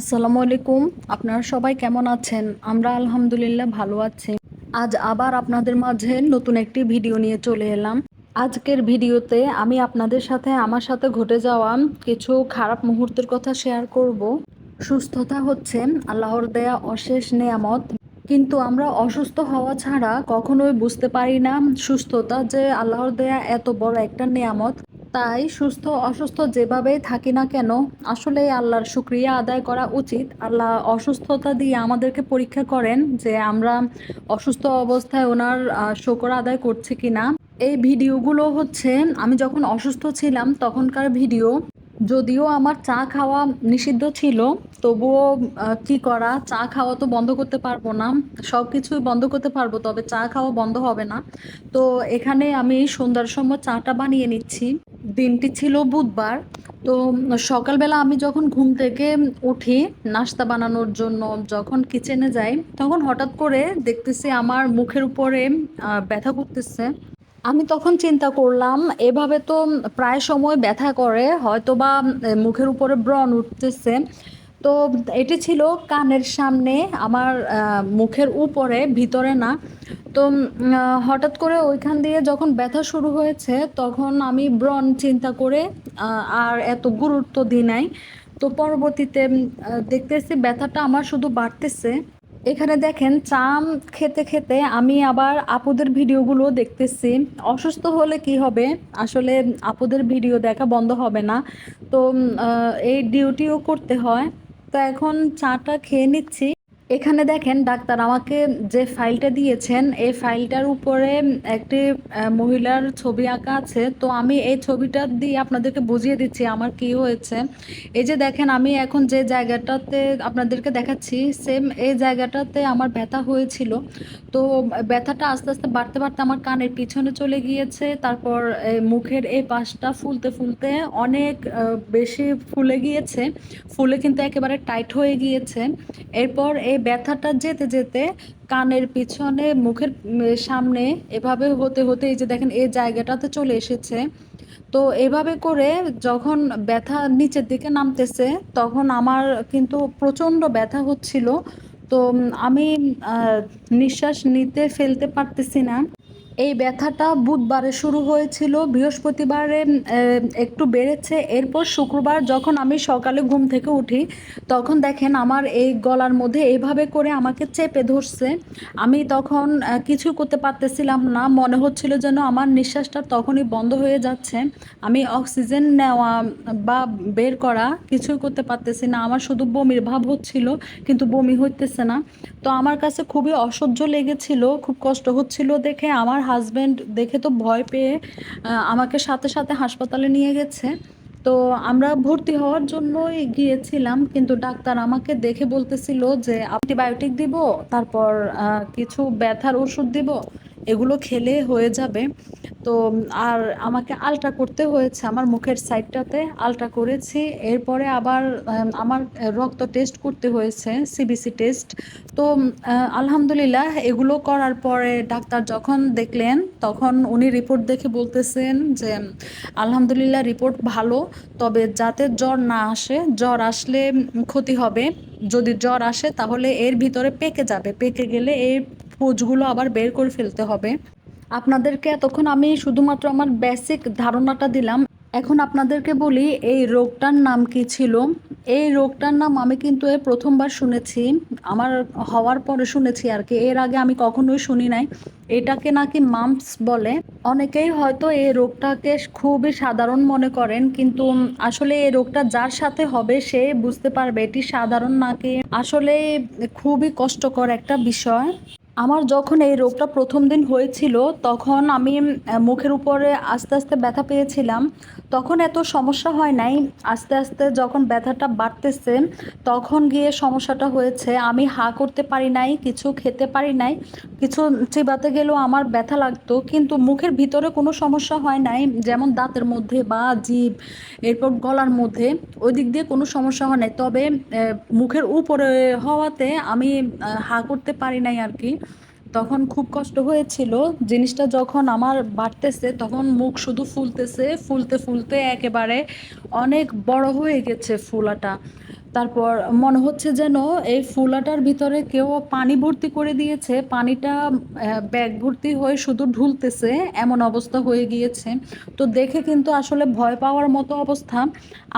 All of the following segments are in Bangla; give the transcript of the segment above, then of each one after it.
আসসালামু আলাইকুম। আপনারা সবাই কেমন আছেন? আমরা আলহামদুলিল্লাহ ভালো আছি। আজ আবার আপনাদের মাঝে নতুন একটি ভিডিও নিয়ে চলে এলাম। আজকের ভিডিওতে আমি আপনাদের সাথে, আমার সাথে ঘটে যাওয়া কিছু খারাপ মুহূর্তের কথা শেয়ার করব। সুস্থতা হচ্ছে আল্লাহর দেয়া অশেষ নেয়ামত। কিন্তু আমরা অসুস্থ হওয়া ছাড়া কখনোই বুঝতে পারি না সুস্থতা যে আল্লাহর দেয়া এত বড় একটা নেয়ামত। তাই সুস্থ অসুস্থ যেভাবেই থাকি না কেন আসলে আল্লাহর শুক্রিয়া আদায় করা উচিত। আল্লাহ অসুস্থতা দিয়ে আমাদেরকে পরীক্ষা করেন যে আমরা অসুস্থ অবস্থায় ওনার শোকর আদায় করছি কি না এই ভিডিওগুলো হচ্ছে, আমি যখন অসুস্থ ছিলাম, তখনকার ভিডিও যদিও আমার চা খাওয়া নিষিদ্ধ ছিল, তবুও কি করা? চা খাওয়া তো বন্ধ করতে পারব না। সব কিছুই বন্ধ করতে পারব, তবে চা খাওয়া বন্ধ হবে না। তো এখানে আমি সন্ধ্যার সময় চাটা বানিয়ে নিচ্ছি। দিনটি ছিল বুধবার। তো সকালবেলা আমি যখন ঘুম থেকে উঠি, নাস্তা বানানোর জন্য যখন কিচেনে যাই, তখন হঠাৎ করে দেখতেছি আমার মুখের উপরে ব্যথা করতেছে। আমি তখন চিন্তা করলাম, এভাবে তো প্রায় সময় ব্যথা করে হয়তো বা মুখের উপরে ব্রণ উঠতেছে। তো এটি ছিল কানের সামনে, আমার মুখের উপরে, ভিতরে না। তো হঠাৎ করে ওইখান দিয়ে যখন ব্যথা শুরু হয়েছে, তখন আমি ব্রণ চিন্তা করে আর এত গুরুত্ব দিই নাই। তো পরবর্তীতে দেখতেছি ব্যথাটা আমার শুধু বাড়তেছে। এখানে দেখেন চাম খেতে খেতে আমি আবার আপুদের ভিডিওগুলো দেখতেছি। অসুস্থ হলে কি হবে? আসলে আপুদের ভিডিও দেখা বন্ধ হবে না। তো এই ডিউটিও করতে হয়। তো এখন চাটা খেয়ে নিচ্ছি। এখানে দেখেন ডাক্তার আমাকে যে ফাইলটা দিয়েছেন, এই ফাইলটার উপরে একটি মহিলার ছবি আঁকা আছে। তো আমি এই ছবিটা দিয়ে আপনাদেরকে বুঝিয়ে দিচ্ছি আমার কি হয়েছে। এই যে দেখেন, আমি এখন যে জায়গাটাতে আপনাদেরকে দেখাচ্ছি সেম এই জায়গাটাতে আমার ব্যথা হয়েছিল। তো ব্যথাটা আস্তে আস্তে বাড়তে বাড়তে আমার কানের পিছনে চলে গিয়েছে। তারপর মুখের এই পাশটা ফুলতে ফুলতে অনেক বেশি ফুলে গিয়েছে। ফুলে কিন্তু একেবারে টাইট হয়ে গিয়েছে। এরপর এই ব্যথাটা যেতে যেতে কানের পিছনে, মুখের সামনে এভাবে হতে হতে এই যে দেখেন এই জায়গাটাতে চলে এসেছে। তো এভাবে করে যখন ব্যথা নিচের দিকে নামতেছে, তখন আমার কিন্তু প্রচণ্ড ব্যথা হচ্ছিল। তো আমি নিঃশ্বাস নিতে ফেলতে পারতেছি না। এই ব্যথাটা বুধবারে শুরু হয়েছিল, বৃহস্পতিবারে একটু বেড়েছে। এরপর শুক্রবার যখন আমি সকালে ঘুম থেকে উঠি, তখন দেখেন আমার এই গলার মধ্যে এইভাবে করে আমাকে চেপে ধরছে। আমি তখন কিছু করতে পারতেছিলাম না। মনে হচ্ছিল যেন আমার নিঃশ্বাসটা তখনই বন্ধ হয়ে যাচ্ছে। আমি অক্সিজেন নেওয়া বা বের করা কিছুই করতে পারতেছি না। আমার শুধু বমির ভাব হচ্ছিল, কিন্তু বমি হইতেছে না। তো আমার কাছে খুবই অসহ্য লেগেছিল, খুব কষ্ট হচ্ছিল দেখে। আমার হাজবেন্ড দেখে তো ভয় পেয়ে আমাকে সাথে সাথে হাসপাতালে নিয়ে গেছে। তো আমরা ভর্তি হওয়ার জন্যই গিয়েছিলাম, কিন্তু ডাক্তার আমাকে দেখে বলতেছিল যে অ্যান্টিবায়োটিক দিব, তারপর কিছু ব্যথার ওষুধ দিব এগুলো খেলে হয়ে যাবে। তো, আর আমাকে আলট্রা করতে হয়েছে আমার মুখের সাইডটাতে, আলট্রা করেছি। এরপরে আবার আমার রক্ত টেস্ট করতে হয়েছে সিবিসি টেস্ট তো আলহামদুলিল্লাহ এগুলো করার পরে ডাক্তার যখন দেখলেন, তখন উনি রিপোর্ট দেখে বলতেছেন যে, আলহামদুলিল্লাহ রিপোর্ট ভালো, তবে যাতে জ্বর না আসে, জ্বর আসলে ক্ষতি হবে। যদি জ্বর আসে তাহলে এর ভিতরে পেকে যাবে। পেকে গেলে এই পুজগুলো আবার বের করে ফেলতে হবে। আপনাদেরকে এতক্ষণ আমি শুধুমাত্র আমার বেসিক ধারণাটা দিলাম। এখন আপনাদেরকে বলি, এই রোগটার নাম কি ছিল? এই রোগটার নাম আমি কিন্তু এ প্রথমবার শুনেছি। আমার হওয়ার পরে শুনেছি আর কি। এর আগে আমি কখনোই শুনি নাই। এটাকে নাকি মাম্পস বলে। অনেকেই হয়তো এই রোগটাকে খুবই সাধারণ মনে করেন, কিন্তু আসলে এই রোগটা যার সাথে হবে সে বুঝতে পারবে এটি সাধারণ নাকি। আসলে খুবই কষ্টকর একটা বিষয়। আমার যখন এই রোগটা প্রথম দিন হয়েছিল, তখন আমি মুখের উপরে আস্তে আস্তে ব্যথা পেয়েছিলাম। তখন এত সমস্যা হয় নাই। আস্তে আস্তে যখন ব্যথাটা বাড়তেছে, তখন গিয়ে সমস্যাটা হয়েছে। আমি হা করতে পারি নাই, কিছু খেতে পারি নাই, কিছু চিবাতে গেলেও আমার ব্যথা লাগতো। কিন্তু মুখের ভিতরে কোনো সমস্যা হয় নাই, যেমন দাঁতের মধ্যে বা জিভ, এরপর গলার মধ্যে, ওই দিক দিয়ে কোনো সমস্যা হয় নাই। তবে মুখের উপরে হওয়াতে আমি হা করতে পারি নাই আর কি। তখন খুব কষ্ট হয়েছিল। জিনিসটা যখন আমার বাড়তেছে, তখন মুখ শুধু ফুলতেছে, ফুলতে ফুলতে একেবারে অনেক বড় হয়ে গেছে ফুলাটা। তারপর মনে হচ্ছে যেন এই ফুলাটার ভিতরে কেউ পানি ভর্তি করে দিয়েছে, পানিটা ব্যাগ ভর্তি হয়ে শুধু ঢুলতেছে, এমন অবস্থা হয়ে গিয়েছে। তো দেখে কিন্তু আসলে ভয় পাওয়ার মতো অবস্থা।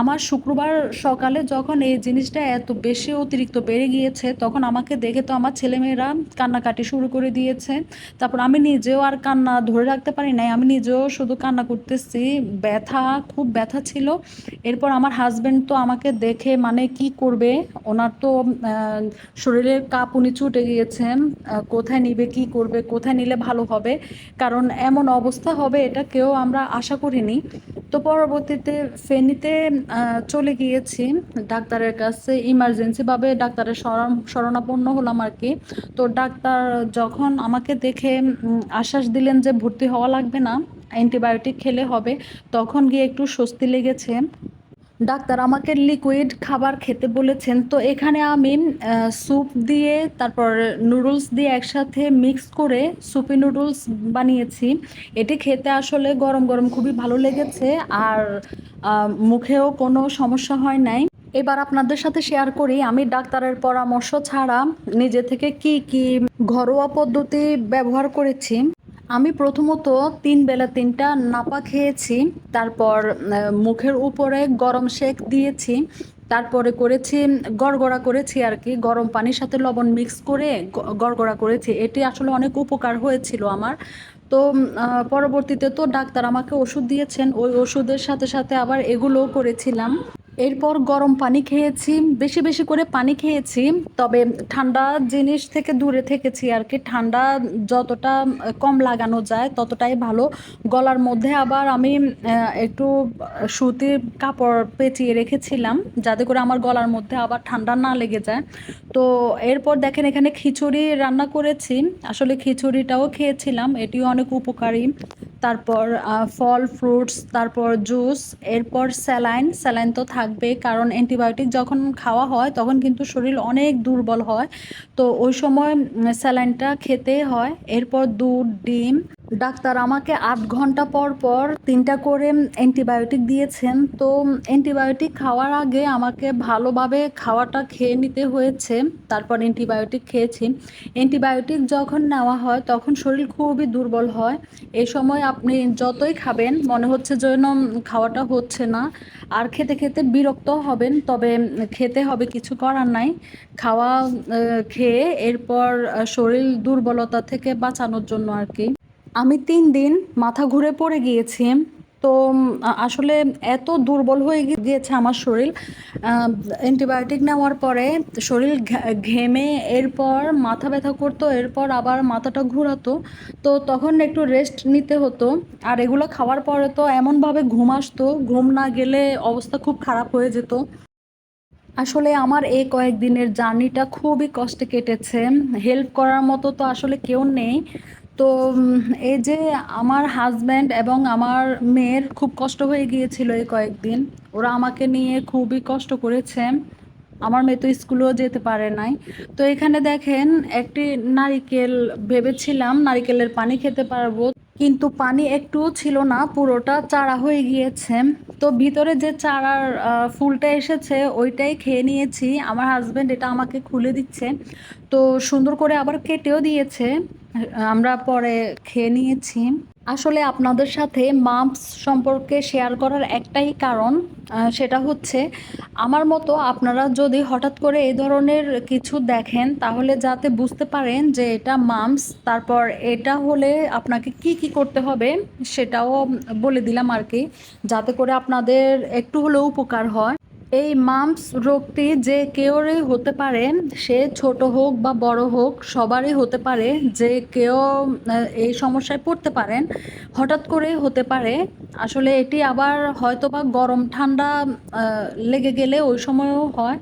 আমার শুক্রবার সকালে যখন এই জিনিসটা এত বেশি অতিরিক্ত বেড়ে গিয়েছে, তখন আমাকে দেখে তো আমার ছেলেমেয়েরা কান্নাকাটি শুরু করে দিয়েছে। তারপর আমি নিজেও আর কান্না ধরে রাখতে পারি নাই, আমি নিজেও শুধু কান্না করতেছি। ব্যথা, খুব ব্যথা ছিল। এরপর আমার হাজব্যান্ড তো আমাকে দেখে মানে কি করবে? ওনার তো শরীরের শরীরের কাঁপুনি ছুটে গিয়েছেন। কোথায় নিবে, কি করবে, কোথায় নিলে ভালো হবে? কারণ এমন অবস্থা হবে এটা কেউ আমরা আশা করিনি। তো পরবর্তীতে ফেনীতে চলে গিয়েছি ডাক্তারের কাছে। ইমার্জেন্সিভাবে ডাক্তারের শরণ, শরণাপন্ন হলাম আর কি। তো ডাক্তার যখন আমাকে দেখে আশ্বাস দিলেন যে ভর্তি হওয়া লাগবে না, অ্যান্টিবায়োটিক খেলে হবে, তখন গিয়ে একটু স্বস্তি লেগেছে। ডাক্তার আমাকে লিকুইড খাবার খেতে বলেছেন। তো এখানে আমি স্যুপ দিয়ে, তারপর নুডলস দিয়ে একসাথে মিক্স করে সুপি নুডলস বানিয়েছি। এটি খেতে আসলে গরম গরম খুবই ভালো লেগেছে আর মুখেও কোনো সমস্যা হয় নাই। এবার আপনাদের সাথে শেয়ার করি, আমি ডাক্তারের পরামর্শ ছাড়া নিজে থেকে কি কি ঘরোয়া পদ্ধতি ব্যবহার করেছি। আমি প্রথমত তিন বেলা তিনটা নাপা খেয়েছি, তারপর মুখের উপরে গরম সেক দিয়েছি, তারপরে করেছি, গড়গড়া করেছি আর কি, গরম পানির সাথে লবণ মিক্স করে গড়গড়া করেছি। এটি আসলে অনেক উপকার হয়েছিল আমার। তো পরবর্তীতে তো ডাক্তার আমাকে ওষুধ দিয়েছেন, ওই ওষুধের সাথে সাথে আবার এগুলোও করেছিলাম। এরপর গরম পানি খেয়েছি, বেশি বেশি করে পানি খেয়েছি, তবে ঠান্ডা জিনিস থেকে দূরে থেকেছি আর কি। ঠান্ডা যতটা কম লাগানো যায় ততটাই ভালো। গলার মধ্যে আবার আমি একটু সুতির কাপড় পেঁচিয়ে রেখেছিলাম, যাতে করে আমার গলার মধ্যে আবার ঠান্ডা না লেগে যায়। তো এরপর দেখেন এখানে খিচুড়ি রান্না করেছি। আসলে খিচুড়িটাও খেয়েছিলাম, এটিও অনেক উপকারী। তারপর ফল ফ্রুটস তারপর জুস এরপর স্যালাইন। স্যালাইন তো থাকবে, কারণ অ্যান্টিবায়োটিক যখন খাওয়া হয়, তখন কিন্তু শরীর অনেক দুর্বল হয়। তো ওই সময় স্যালাইনটা খেতে হয়। এরপর দুধ, ডিম ডাক্তার আমাকে আট ঘণ্টা পর পর তিনটা করে অ্যান্টিবায়োটিক দিয়েছেন। তো অ্যান্টিবায়োটিক খাওয়ার আগে আমাকে ভালোভাবে খাওয়াটা খেয়ে নিতে হয়েছে, তারপর অ্যান্টিবায়োটিক খেয়েছি। অ্যান্টিবায়োটিক যখন নেওয়া হয় তখন শরীর খুবই দুর্বল হয়। এই সময় আপনি যতই খাবেন, মনে হচ্ছে যেন খাওয়াটা হচ্ছে না। আর খেতে খেতে বিরক্ত হবেন, তবে খেতে হবে কিছু করার নাই। খাওয়া খেয়ে এরপর শরীর দুর্বলতা থেকে বাঁচানোর জন্য আর কি। আমি তিন দিন মাথা ঘুরে পড়ে গিয়েছি, তো আসলে এত দুর্বল হয়ে গিয়েছে আমার শরীর। অ্যান্টিবায়োটিক নেওয়ার পরে শরীর ঘেমে, এরপর মাথা ব্যথা করতো, এরপর আবার মাথাটা ঘোরাতো। তো তখন একটু রেস্ট নিতে হতো। আর এগুলো খাওয়ার পরে তো এমনভাবে ঘুম আসতো, ঘুম না গেলে অবস্থা খুব খারাপ হয়ে যেত। আসলে আমার এই কয়েকদিনের জার্নিটা খুবই কষ্টে কেটেছে। হেল্প করার মতো তো আসলে কেউ নেই। তো এই যে আমার হাজব্যান্ড এবং আমার মেয়ের খুব কষ্ট হয়ে গিয়েছিল এই কয়েকদিন। ওরা আমাকে নিয়ে খুবই কষ্ট করেছে। আমার মেয়ে তো স্কুলেও যেতে পারে নাই। তো এখানে দেখেন, একটি নারিকেল ভেবেছিলাম, নারিকেলের পানি খেতে পারব। কিন্তু পানি একটুও ছিল না, পুরোটা চারা হয়ে গিয়েছে। তো ভিতরে যে চারার ফুলটা এসেছে, ওইটাই খেয়ে নিয়েছি। আমার হাজব্যান্ড এটা আমাকে খুলে দিচ্ছে। তো সুন্দর করে আবার কেটেও দিয়েছে। আমরা পরে খেয়ে নিয়েছি। আসলে আপনাদের সাথে মাম্পস সম্পর্কে শেয়ার করার একটাই কারণ সেটা হচ্ছে আমার মতো আপনারা যদি হঠাৎ করে এই ধরনের কিছু দেখেন, তাহলে যাতে বুঝতে পারেন যে এটা মাম্পস তারপর এটা হলে আপনাকে কি কি করতে হবে সেটাও বলে দিলাম আর কি, যাতে করে আপনাদের একটু হলেও উপকার হয়। এই মাম্পস রোগটি যে কেউরই হতে পারে, সে ছোট হোক বা বড় হোক, সবারই হতে পারে। যে কেউ এই সমস্যায় পড়তে পারেন, হঠাৎ করে হতে পারে। আসলে এটি আবার হয়তো বা গরম, ঠান্ডা লেগে গেলে ওই সময়ও হয়।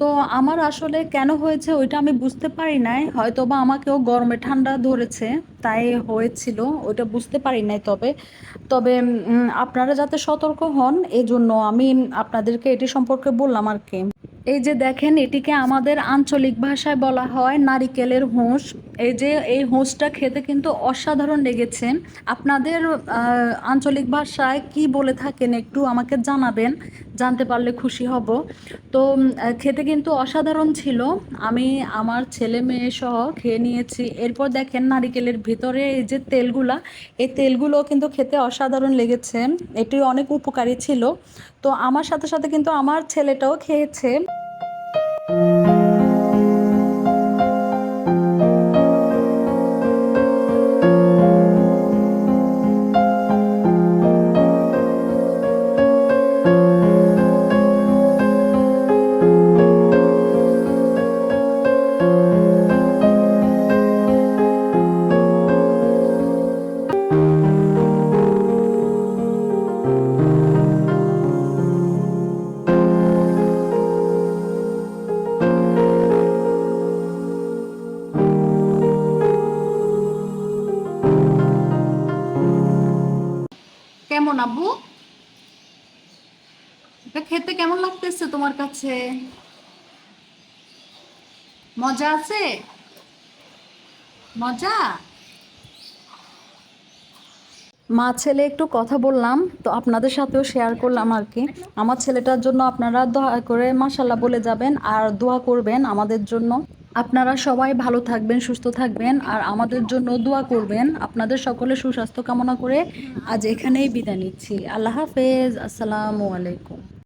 তো আমার আসলে কেন হয়েছে ওইটা আমি বুঝতে পারি নাই। হয়তো বা আমাকেও গরমে ঠান্ডা ধরেছে, তাই হয়েছিল, ওইটা বুঝতে পারি নাই তবে। তবে আপনারা যাতে সতর্ক হন, এজন্য আমি আপনাদেরকে এটি সম্পর্কে বললাম আর কি। এই যে দেখেন, এটিকে আমাদের আঞ্চলিক ভাষায় বলা হয় নারিকেলের হোঁস এই যে এই হোঁসটা খেতে কিন্তু অসাধারণ লেগেছে। আপনাদের আঞ্চলিক ভাষায় কি বলে থাকেন একটু আমাকে জানাবেন, জানতে পারলে খুশি হব। তো খেতে কিন্তু অসাধারণ ছিল। আমি আমার ছেলে মেয়ে সহ খেয়ে নিয়েছি। এরপর দেখেন নারিকেলের ভিতরে এই যে তেলগুলা, এই তেলগুলো কিন্তু খেতে অসাধারণ লেগেছে। এটি অনেক উপকারী ছিল। তো আমার সাথে সাথে কিন্তু আমার ছেলেটাও খেয়েছে। thank you কেমন আব্বু? এটা খেতে কেমন লাগতেছে তোমার কাছে? মজা আছে? মজা? মা ছেলে একটু কথা বললাম, তো আপনাদের সাথেও শেয়ার করলাম আর কি। আমার ছেলেটার জন্য আপনারা দোয়া করে মাশাল্লাহ বলে যাবেন আর দোয়া করবেন আমাদের জন্য। আপনারা সবাই ভালো থাকবেন, সুস্থ থাকবেন আর আমাদের জন্য দোয়া করবেন। আপনাদের সকলের সুস্বাস্থ্য কামনা করে আজ এখানেই বিদায় নিচ্ছি। আল্লাহ হাফেজ। আসসালামু আলাইকুম।